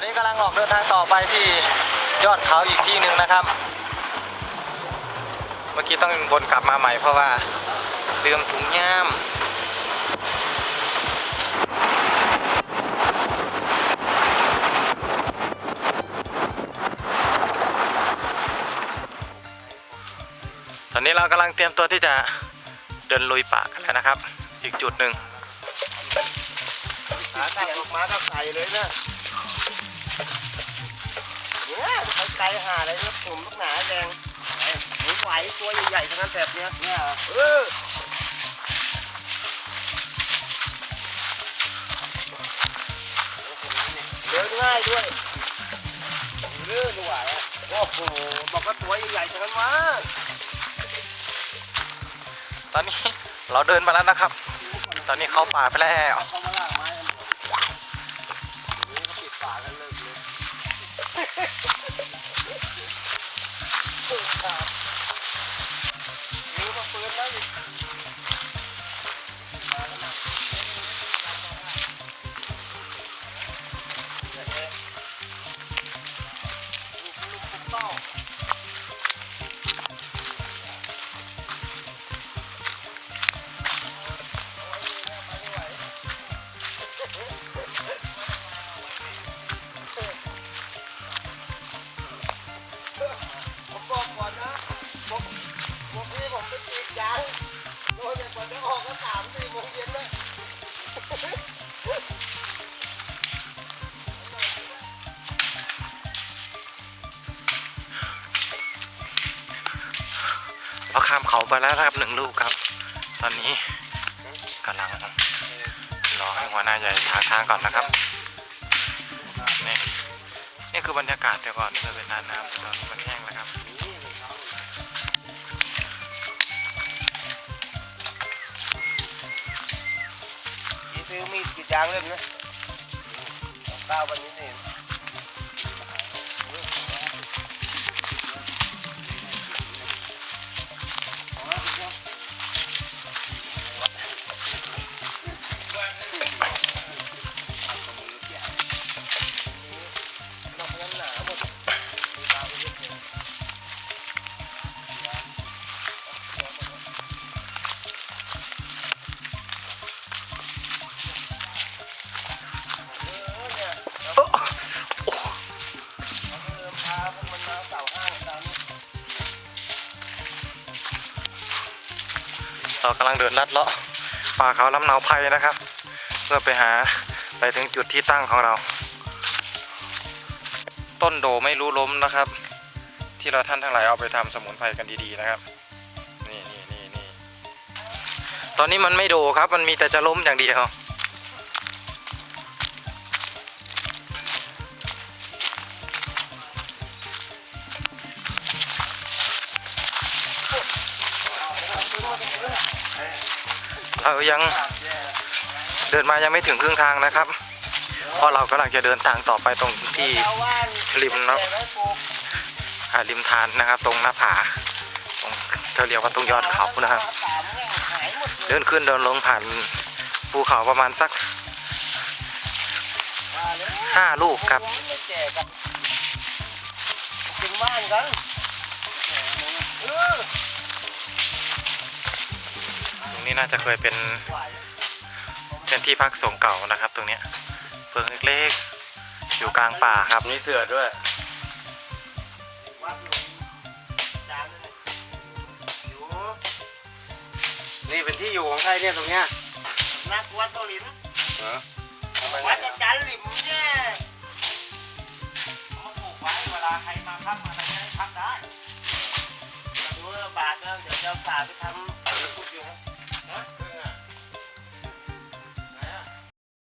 อนนี้กำลังออกเดินทางต่อไปที่ยอดเขาอีกที่หนึ่งนะครับ เมื่อกี้ต้องวนกลับมาใหม่เพราะว่าลืมถุงย่ามตอนนี้เรากำลังเตรียมตัวที่จะเดินลุยป่ากันแล้วนะครับ อีกจุดหนึ่งขาตั้งออกมาก็ใส่เลยนะ เนี่ยเขาไกลหาอะไรนะผมลูกหนาแดงหมูไหวตัวใหญ่ๆทั้งนั้นแบบเนี้ยเนี่ยเออเดินง่ายด้วยเลื่อนไหวอะโอ้โหบอกว่าตัวใหญ่ๆทั้งนั้นวะตอนนี้เราเดินมาแล้วนะครับ ตอนนี้เข้าป่าไปแล้ว เราข้ามเขาไปแล้วครับหนึ่งลูกครับ ตอนนี้กำลังรอให้หัวหน้าใหญ่ทางทางก่อนนะครับนี่นี่คือบรรยากาศแต่ก่อนนี่เป็นน้ำน้ำตอนนี้มันแห้งแล้วครับนี่ซื้อมีดกรีดยางเล่มนะก้าววันนี้เนี่ย เรากำลังเดินลัดเลาะป่าเขาลำเนาไพรนะครับ เพื่อไปหาไปถึงจุดที่ตั้งของเรา ต้นโดไม่รู้ล้มนะครับ ที่เราท่านทั้งหลายเอาไปทำสมุนไพรกันดีๆนะครับนี่นี่นี่นี่ตอนนี้มันไม่โดครับ มันมีแต่จะล้มอย่างเดียว เรายังเดินมายังไม่ถึงครึ่งทางนะครับ เพราะเรากำลังจะเดินทางต่อไปตรงที่ริมนะริมทานนะครับ ตรงหน้าผาตรงเธอเรียกว่าตรงยอดเขานะครับ เดินขึ้นเดินลงผ่านภูเขาประมาณสักห้าลูกครับกินบ้านกันเออ นี้น่าจะเคยเป็นเป็นที่พักสงฆ์เก่านะครับ ตรงเนี้ยเพิงเล็กๆอยู่กลางป่าครับมีเสือด้วยวัดหลวงจานนั่นน่ะอยู่นี่เป็นที่อยู่ของใครเนี่ยตรงเนี้ยนักวัดเกาหลินเหรอทำไมวัดเนี่อายจารย์หลิมเนี่ยเอามาปลูกไว้เวลาใครมาพักมาอะไรจะได้พักได้แต่ดูว่าบาทแล้วเดี๋ยวจะเอาฝากไปทำอะไรพูดอยู่ นะ